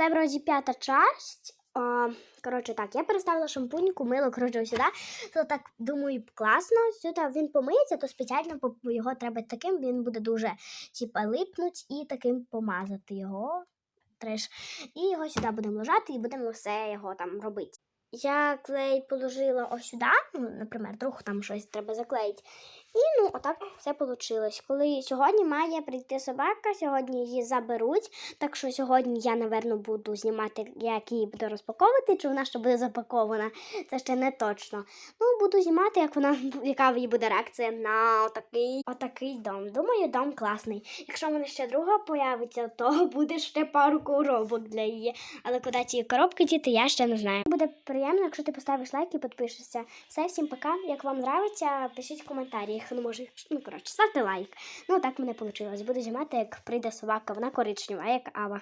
Це вроді п'ята часть. Коротше, так, я переставила шампуньку, мило, коротше, сюди. То так думаю, класно. Сюди він помиється, то спеціально його треба таким, він буде дуже типа липнуть і таким помазати його. Треш. І його сюди будемо ложати і будемо все його там робити. Я клей положила ось сюди, ну, наприклад, друг там щось треба заклеїти. І ну, отак все вийшло. Коли сьогодні має прийти собака, сьогодні її заберуть. Так що сьогодні я, напевно, буду знімати, як її буду розпаковувати, чи вона ще буде запакована. Це ще не точно. Ну, буду знімати, як вона, яка її буде реакція на отакий, отакий дом. Думаю, дом класний. Якщо в мене ще друга появиться, то буде ще пару коробок для її. Але куди ці коробки діти, я ще не знаю. Буде приємно, якщо ти поставиш лайк і підпишешся. Все, всім пока. Як вам нравиться, пишіть в коментарях. Ну, може, ну коротше, ставте лайк. Ну, так мене вийшло. Буду знімати, як прийде собака, вона коричнева, як Ава.